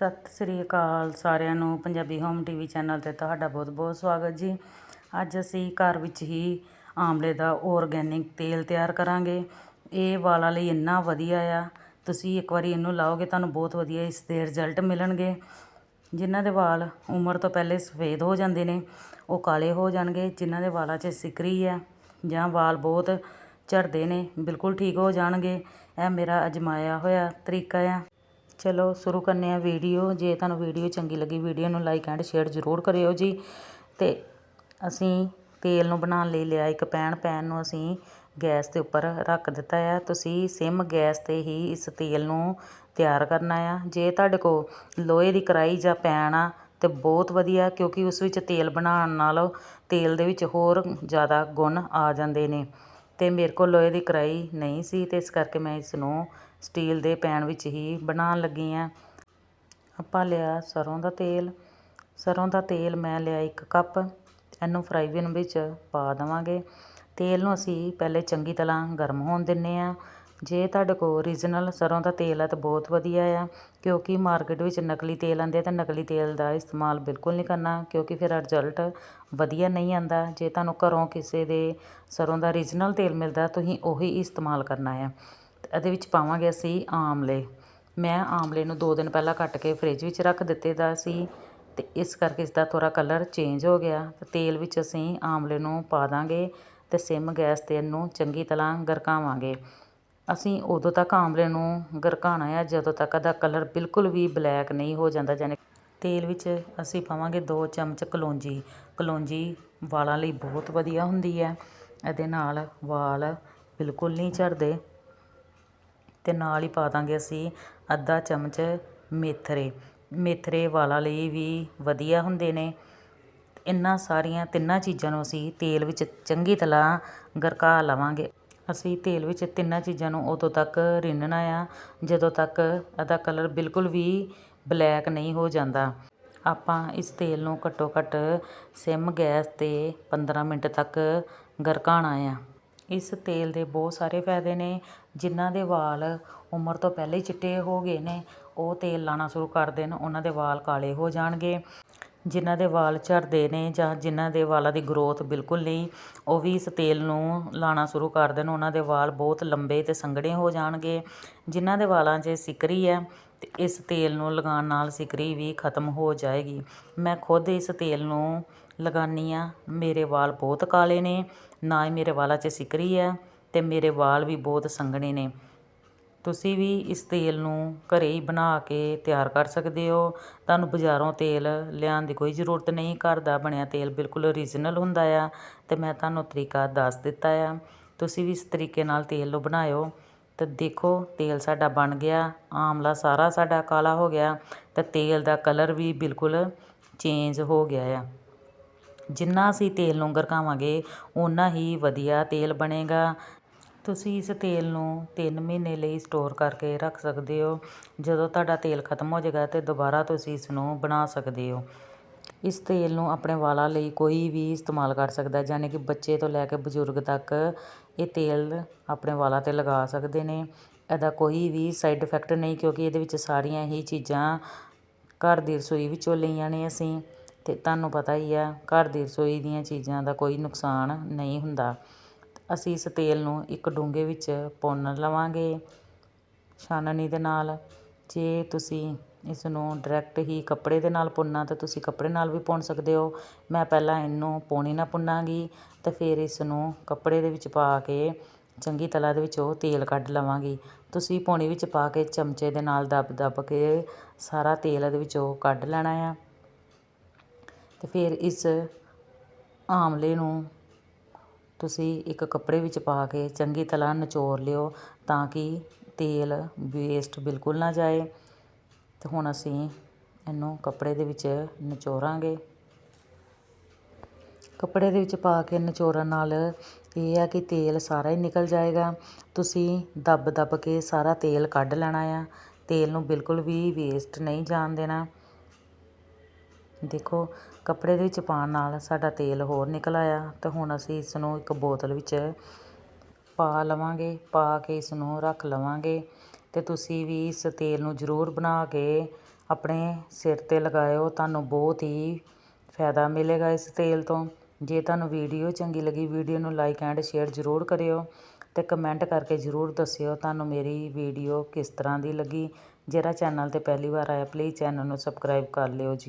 ਸਤਿ ਸ੍ਰੀ ਅਕਾਲ ਸਾਰਿਆਂ ਨੂੰ, Punjabi home TV channel ਤੇ ਤੁਹਾਡਾ ਬਹੁਤ-ਬਹੁਤ ਸਵਾਗਤ ਜੀ। ਅੱਜ ਅਸੀਂ ਘਰ ਵਿੱਚ ਹੀ ਆਮਲੇ ਦਾ ਔਰਗੈਨਿਕ ਤੇਲ ਤਿਆਰ ਕਰਾਂਗੇ। ਇਹ ਵਾਲਾਂ ਲਈ ਇੰਨਾ ਵਧੀਆ ਆ। ਤੁਸੀਂ ਇੱਕ ਵਾਰੀ ਇਹਨੂੰ ਲਾਓਗੇ, ਤੁਹਾਨੂੰ ਬਹੁਤ ਵਧੀਆ ਇਸ ਦੇ ਰਿਜ਼ਲਟ ਮਿਲਣਗੇ। ਜਿਨ੍ਹਾਂ ਦੇ ਵਾਲ ਉਮਰ ਤੋਂ ਪਹਿਲੇ ਸਫੇਦ ਹੋ ਜਾਂਦੇ ਨੇ, ਉਹ ਕਾਲੇ ਹੋ ਜਾਣਗੇ। ਜਿਨ੍ਹਾਂ ਦੇ ਵਾਲਾਂ 'ਚ ਸਿਕਰੀ ਆ ਜਾਂ ਵਾਲ ਬਹੁਤ ਝੜਦੇ ਨੇ, ਬਿਲਕੁਲ ਠੀਕ ਹੋ ਜਾਣਗੇ। ਇਹ ਮੇਰਾ ਅਜਮਾਇਆ ਹੋਇਆ ਤਰੀਕਾ ਆ। ਚਲੋ ਸ਼ੁਰੂ ਕਰਨੇ ਆ ਵੀਡੀਓ। ਜੇ ਤੁਹਾਨੂੰ ਵੀਡੀਓ ਚੰਗੀ ਲੱਗੀ, ਵੀਡੀਓ ਨੂੰ ਲਾਈਕ ਐਂਡ ਸ਼ੇਅਰ ਜ਼ਰੂਰ ਕਰਿਓ ਜੀ। ਤੇ ਅਸੀਂ ਤੇਲ ਨੂੰ ਬਣਾਉਣ ਲਈ ਲਿਆ ਇੱਕ ਪੈਨ। ਪੈਨ ਨੂੰ ਅਸੀਂ ਗੈਸ ਦੇ ਉੱਪਰ ਰੱਖ ਦਿੱਤਾ ਆ। ਤੁਸੀਂ ਸਿਮ ਗੈਸ ਤੇ ਹੀ ਇਸ ਤੇਲ ਨੂੰ ਤਿਆਰ ਕਰਨਾ ਆ। ਜੇ ਤੁਹਾਡੇ ਕੋਲ ਲੋਹੇ ਦੀ ਕੜਾਈ ਜਾਂ ਪੈਨ ਆ, ਤੇ ਬਹੁਤ ਵਧੀਆ, ਕਿਉਂਕਿ ਉਸ ਵਿੱਚ ਤੇਲ ਬਣਾਉਣ ਨਾਲ ਤੇਲ ਦੇ ਵਿੱਚ ਹੋਰ ਜ਼ਿਆਦਾ ਗੁਣ ਆ ਜਾਂਦੇ ਨੇ। ਅਤੇ ਮੇਰੇ ਕੋਲ ਲੋਹੇ ਦੀ ਕੜਾਹੀ ਨਹੀਂ ਸੀ ਅਤੇ ਇਸ ਕਰਕੇ ਮੈਂ ਇਸ ਨੂੰ ਸਟੀਲ ਦੇ ਪੈਨ ਵਿੱਚ ਹੀ ਬਣਾਉਣ ਲੱਗੀ ਹਾਂ। ਆਪਾਂ ਲਿਆ ਸਰ੍ਹੋਂ ਦਾ ਤੇਲ। ਸਰ੍ਹੋਂ ਦਾ ਤੇਲ ਮੈਂ ਲਿਆ ਇੱਕ ਕੱਪ। ਇਹਨੂੰ ਫਰਾਈ ਪੈਨ ਵਿੱਚ ਪਾ ਦੇਵਾਂਗੇ। ਤੇਲ ਨੂੰ ਅਸੀਂ ਪਹਿਲੇ ਚੰਗੀ ਤਰ੍ਹਾਂ ਗਰਮ ਹੋਣ ਦਿੰਦੇ ਹਾਂ। ਜੇ ਤੁਹਾਡੇ ਕੋਲ ਓਰੀਜਨਲ ਸਰ੍ਹੋਂ ਦਾ ਤੇਲ ਆ ਤਾਂ ਬਹੁਤ ਵਧੀਆ ਆ, ਕਿਉਂਕਿ ਮਾਰਕੀਟ ਵਿੱਚ ਨਕਲੀ ਤੇਲ ਆਉਂਦੇ ਤਾਂ ਨਕਲੀ ਤੇਲ ਦਾ ਇਸਤੇਮਾਲ ਬਿਲਕੁਲ ਨਹੀਂ ਕਰਨਾ, ਕਿਉਂਕਿ ਫਿਰ ਰਿਜ਼ਲਟ ਵਧੀਆ ਨਹੀਂ ਆਉਂਦਾ। ਜੇ ਤੁਹਾਨੂੰ ਘਰੋਂ ਕਿਸੇ ਦੇ ਸਰ੍ਹੋਂ ਦਾ ਓਰੀਜਨਲ ਤੇਲ ਮਿਲਦਾ, ਤੁਸੀਂ ਉਹੀ ਇਸਤੇਮਾਲ ਕਰਨਾ ਆ। ਇਹਦੇ ਵਿੱਚ ਪਾਵਾਂਗੇ ਅਸੀਂ ਆਮਲੇ। ਮੈਂ ਆਮਲੇ ਨੂੰ 2 ਦਿਨ ਪਹਿਲਾਂ ਕੱਟ ਕੇ ਫ੍ਰਿਜ ਵਿੱਚ ਰੱਖ ਦਿੱਤੇ ਦਾ ਸੀ ਅਤੇ ਇਸ ਕਰਕੇ ਇਸ ਦਾ ਥੋੜਾ ਕਲਰ ਚੇਂਜ ਹੋ ਗਿਆ। ਤੇ ਤੇਲ ਵਿੱਚ ਅਸੀਂ ਆਮਲੇ ਨੂੰ ਪਾ ਦਾਂਗੇ ਅਤੇ ਸਿਮ ਗੈਸ ਤੇ ਇਹਨੂੰ ਚੰਗੀ ਤਰ੍ਹਾਂ ਗਰਕਾਵਾਂਗੇ। ਅਸੀਂ ਉਦੋਂ ਤੱਕ ਆਮਲੇ ਨੂੰ ਗਰਕਾਣਾ ਆ, ਜਦੋਂ ਤੱਕ ਇਹਦਾ ਕਲਰ ਬਿਲਕੁਲ ਵੀ ਬਲੈਕ ਨਹੀਂ ਹੋ ਜਾਂਦਾ ਜਾਨੀ ਤੇਲ ਵਿੱਚ ਅਸੀਂ ਪਾਵਾਂਗੇ 2 ਚਮਚ ਕਲੌਂਜੀ। ਕਲੌਂਜੀ ਵਾਲਾਂ ਲਈ ਬਹੁਤ ਵਧੀਆ ਹੁੰਦੀ ਹੈ। ਇਹਦੇ ਨਾਲ ਵਾਲ ਬਿਲਕੁਲ ਨਹੀਂ ਝੜਦੇ। ਅਤੇ ਨਾਲ ਹੀ ਪਾ ਦਾਂਗੇ ਅਸੀਂ ਅੱਧਾ ਚਮਚ ਮੇਥਰੇ। ਮੇਥਰੇ ਵਾਲਾਂ ਲਈ ਵੀ ਵਧੀਆ ਹੁੰਦੇ ਨੇ। ਇਹਨਾਂ ਸਾਰੀਆਂ ਤਿੰਨਾਂ ਚੀਜ਼ਾਂ ਨੂੰ ਅਸੀਂ ਤੇਲ ਵਿੱਚ ਚੰਗੀ ਤਰ੍ਹਾਂ ਗਰਕਾ ਲਵਾਂਗੇ। ਅਸੀਂ ਤੇਲ ਵਿੱਚ ਤਿੰਨਾਂ ਚੀਜ਼ਾਂ ਨੂੰ ਉਦੋਂ ਤੱਕ ਰਿੰਨਣਾ ਆ, ਜਦੋਂ ਤੱਕ ਇਹਦਾ ਕਲਰ ਬਿਲਕੁਲ ਵੀ ਬਲੈਕ ਨਹੀਂ ਹੋ ਜਾਂਦਾ। ਆਪਾਂ ਇਸ ਤੇਲ ਨੂੰ ਘੱਟੋ ਘੱਟ ਸਿਮ ਗੈਸ ਤੇ 15 ਮਿੰਟ ਤੱਕ ਗਰਕਾਣਾ ਆ। ਇਸ ਤੇਲ ਦੇ ਬਹੁਤ ਸਾਰੇ ਫਾਇਦੇ ਨੇ, ਜਿਨ੍ਹਾਂ ਦੇ ਵਾਲ ਉਮਰ ਤੋਂ ਪਹਿਲੇ ਹੀ ਚਿੱਟੇ ਹੋ ਗਏ ਨੇ, ਉਹ ਤੇਲ ਲਾਣਾ ਸ਼ੁਰੂ ਕਰ ਦੇਣ, ਉਹਨਾਂ ਦੇ ਵਾਲ ਕਾਲੇ ਹੋ ਜਾਣਗੇ। ਜਿਨ੍ਹਾਂ ਦੇ ਵਾਲ ਝੜਦੇ ਨੇ ਜਾਂ ਜਿਨ੍ਹਾਂ ਦੇ ਵਾਲਾਂ ਦੀ ਗਰੋਥ ਬਿਲਕੁਲ ਨਹੀਂ, ਉਹ ਵੀ ਇਸ ਤੇਲ ਨੂੰ ਲਾਉਣਾ ਸ਼ੁਰੂ ਕਰ ਦੇਣ। ਉਹਨਾਂ ਦੇ ਵਾਲ ਬਹੁਤ ਲੰਬੇ ਅਤੇ ਸੰਘਣੇ ਹੋ ਜਾਣਗੇ। ਜਿਨ੍ਹਾਂ ਦੇ ਵਾਲਾਂ 'ਚ ਸਿਕਰੀ ਹੈ ਅਤੇ ਇਸ ਤੇਲ ਨੂੰ ਲਗਾਉਣ ਨਾਲ ਸਿਕਰੀ ਵੀ ਖਤਮ ਹੋ ਜਾਏਗੀ। ਮੈਂ ਖੁਦ ਇਸ ਤੇਲ ਨੂੰ ਲਗਾਉਂਦੀ ਹਾਂ। ਮੇਰੇ ਵਾਲ ਬਹੁਤ ਕਾਲੇ ਨੇ, ਨਾ ਹੀ ਮੇਰੇ ਵਾਲਾਂ 'ਚ ਸਿਕਰੀ ਹੈ ਅਤੇ ਮੇਰੇ ਵਾਲ ਵੀ ਬਹੁਤ ਸੰਘਣੇ ਨੇ। ਤੁਸੀਂ ਵੀ ਇਸ ਤੇਲ ਨੂੰ ਘਰ ਹੀ ਬਣਾ ਕੇ ਤਿਆਰ ਕਰ ਸਕਦੇ ਹੋ। ਤੁਹਾਨੂੰ ਬਜ਼ਾਰੋਂ ਤੇਲ ਲਿਆਉਣ ਦੀ ਕੋਈ ਜ਼ਰੂਰਤ ਨਹੀਂ। ਘਰ ਦਾ ਬਣਿਆ ਤੇਲ ਬਿਲਕੁਲ ਓਰੀਜਨਲ ਹੁੰਦਾ ਆ ਅਤੇ ਮੈਂ ਤੁਹਾਨੂੰ ਤਰੀਕਾ ਦੱਸ ਦਿੱਤਾ ਆ। ਤੁਸੀਂ ਵੀ ਇਸ ਤਰੀਕੇ ਨਾਲ ਤੇਲ ਨੂੰ ਬਣਾਇਓ। ਅਤੇ ਦੇਖੋ, ਤੇਲ ਸਾਡਾ ਬਣ ਗਿਆ। ਆਮਲਾ ਸਾਰਾ ਸਾਡਾ ਕਾਲਾ ਹੋ ਗਿਆ ਅਤੇ ਤੇਲ ਦਾ ਕਲਰ ਵੀ ਬਿਲਕੁਲ ਚੇਂਜ ਹੋ ਗਿਆ ਆ। ਜਿੰਨਾ ਅਸੀਂ ਤੇਲ ਨੂੰ ਗਰਕਾਵਾਂਗੇ, ਓਨਾ ਹੀ ਵਧੀਆ ਤੇਲ ਬਣੇਗਾ। ਤੁਸੀਂ ਇਸ ਤੇਲ ਨੂੰ ਤਿੰਨ ਮਹੀਨੇ ਲਈ ਸਟੋਰ ਕਰਕੇ ਰੱਖ ਸਕਦੇ ਹੋ। ਜਦੋਂ ਤੁਹਾਡਾ ਤੇਲ ਖਤਮ ਹੋ ਜਾਵੇਗਾ ਤਾਂ ਦੁਬਾਰਾ ਤੁਸੀਂ ਇਸ ਨੂੰ ਬਣਾ ਸਕਦੇ ਹੋ। ਇਸ ਤੇਲ ਨੂੰ ਆਪਣੇ ਵਾਲਾਂ ਲਈ ਕੋਈ ਵੀ ਇਸਤੇਮਾਲ ਕਰ ਸਕਦਾ ਯਾਨੀ ਕਿ ਬੱਚੇ ਤੋਂ ਲੈ ਕੇ ਬਜ਼ੁਰਗ ਤੱਕ ਇਹ ਤੇਲ ਆਪਣੇ ਵਾਲਾਂ ਤੇ ਲਗਾ ਸਕਦੇ ਨੇ। ਇਹਦਾ ਕੋਈ ਵੀ ਸਾਈਡ ਇਫੈਕਟ ਨਹੀਂ, ਕਿਉਂਕਿ ਇਹਦੇ ਵਿੱਚ ਸਾਰੀਆਂ ਹੀ ਚੀਜ਼ਾਂ ਘਰ ਦੀ ਰਸੋਈ ਵਿੱਚੋਂ ਲਈਆਂ ਨੇ ਅਸੀਂ। ਅਤੇ ਤੁਹਾਨੂੰ ਪਤਾ ਹੀ ਆ, ਘਰ ਦੀ ਰਸੋਈ ਦੀਆਂ ਚੀਜ਼ਾਂ ਦਾ ਕੋਈ ਨੁਕਸਾਨ ਨਹੀਂ ਹੁੰਦਾ। ਅਸੀਂ ਇਸ ਤੇਲ ਨੂੰ ਇੱਕ ਡੂੰਘੇ ਵਿੱਚ ਪੁੰਨ ਲਵਾਂਗੇ ਛਾਨਣੀ ਦੇ ਨਾਲ। ਜੇ ਤੁਸੀਂ ਇਸ ਨੂੰ ਡਾਇਰੈਕਟ ਹੀ ਕੱਪੜੇ ਦੇ ਨਾਲ ਪੁੰਨਣਾ ਤਾਂ ਤੁਸੀਂ ਕੱਪੜੇ ਨਾਲ ਵੀ ਭੁੰਨ ਸਕਦੇ ਹੋ। ਮੈਂ ਪਹਿਲਾਂ ਇਹਨੂੰ ਪੌਣੀ ਨਾਲ ਭੁੰਨਾਂਗੀ ਅਤੇ ਫਿਰ ਇਸ ਨੂੰ ਕੱਪੜੇ ਦੇ ਵਿੱਚ ਪਾ ਕੇ, ਚੰਗੀ ਤਰ੍ਹਾਂ ਦੇ ਵਿੱਚੋਂ ਤੇਲ ਕੱਢ ਲਵਾਂਗੀ। ਤੁਸੀਂ ਪੌਣੀ ਵਿੱਚ ਪਾ ਕੇ ਚਮਚੇ ਦੇ ਨਾਲ ਦੱਬ ਦੱਬ ਕੇ ਸਾਰਾ ਤੇਲ ਇਹਦੇ ਵਿੱਚੋਂ ਕੱਢ ਲੈਣਾ ਆ। ਅਤੇ ਫਿਰ ਇਸ ਆਮਲੇ ਨੂੰ ਤੁਸੀਂ ਇੱਕ ਕੱਪੜੇ ਵਿੱਚ ਪਾ ਕੇ ਚੰਗੀ ਤਰ੍ਹਾਂ ਨਿਚੋੜ ਲਿਓ ਤਾਂ ਕਿ ਤੇਲ ਵੇਸਟ ਬਿਲਕੁਲ ਨਾ ਜਾਏ। ਤੇ ਹੁਣ ਅਸੀਂ ਇਹਨੂੰ ਕੱਪੜੇ ਦੇ ਵਿੱਚ ਨਿਚੋੜਾਂਗੇ। ਕੱਪੜੇ ਦੇ ਵਿੱਚ ਪਾ ਕੇ ਨਿਚੋੜਨ ਨਾਲ ਇਹ ਆ ਕਿ ਤੇਲ ਸਾਰਾ ਹੀ ਨਿਕਲ ਜਾਏਗਾ। ਤੁਸੀਂ ਦੱਬ ਦੱਬ ਕੇ ਸਾਰਾ ਤੇਲ ਕੱਢ ਲੈਣਾ ਆ। ਤੇਲ ਨੂੰ ਬਿਲਕੁਲ ਵੀ ਵੇਸਟ ਨਹੀਂ ਜਾਣ ਦੇਣਾ। ਦੇਖੋ, ਕੱਪੜੇ ਦੇ ਵਿੱਚ ਪਾਉਣ ਨਾਲ ਸਾਡਾ ਤੇਲ ਹੋਰ ਨਿਕਲ ਆਇਆ। ਅਤੇ ਹੁਣ ਅਸੀਂ ਇਸ ਨੂੰ ਇੱਕ ਬੋਤਲ ਵਿੱਚ ਪਾ ਲਵਾਂਗੇ, ਪਾ ਕੇ ਇਸ ਨੂੰ ਰੱਖ ਲਵਾਂਗੇ। ਅਤੇ ਤੁਸੀਂ ਵੀ ਇਸ ਤੇਲ ਨੂੰ ਜ਼ਰੂਰ ਬਣਾ ਕੇ ਆਪਣੇ ਸਿਰ ਤੇ ਲਗਾਇਓ। ਤੁਹਾਨੂੰ ਬਹੁਤ ਹੀ ਫਾਇਦਾ ਮਿਲੇਗਾ ਇਸ ਤੇਲ ਤੋਂ। ਜੇ ਤੁਹਾਨੂੰ ਵੀਡੀਓ ਚੰਗੀ ਲੱਗੀ, ਵੀਡੀਓ ਨੂੰ ਲਾਈਕ ਐਂਡ ਸ਼ੇਅਰ ਜ਼ਰੂਰ ਕਰਿਓ ਅਤੇ ਕਮੈਂਟ ਕਰਕੇ ਜ਼ਰੂਰ ਦੱਸਿਓ ਤੁਹਾਨੂੰ ਮੇਰੀ ਵੀਡੀਓ ਕਿਸ ਤਰ੍ਹਾਂ ਦੀ ਲੱਗੀ। ਜਿਹੜਾ ਚੈਨਲ ਤੇ ਪਹਿਲੀ ਵਾਰ ਆਇਆ ਪਲੀਜ਼ ਚੈਨਲ ਨੂੰ ਸਬਸਕ੍ਰਾਈਬ ਕਰ ਲਿਓ ਜੀ।